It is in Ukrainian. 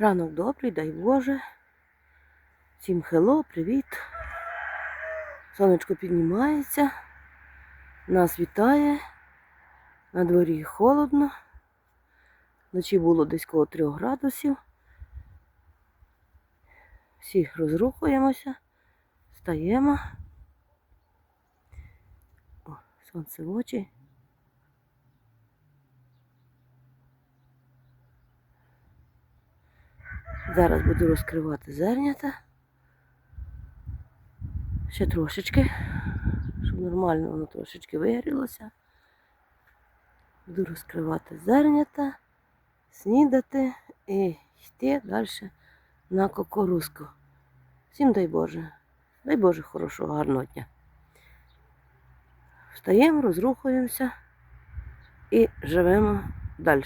Ранок добрий, дай Боже. Всім хело, привіт. Сонечко піднімається. Нас вітає. На дворі холодно. Вночі було десь коло 3 градусів. Всі розрухуємося, встаємо. О, сонце в очі. Зараз буду розкривати зернята. Ще трошечки, щоб нормально воно трошечки вигрілося. Буду розкривати зернята, снідати і йти далі на кукурузку. Всім дай Боже. Дай Боже хорошого, гарного дня. Встаємо, розрухуємося і живемо далі.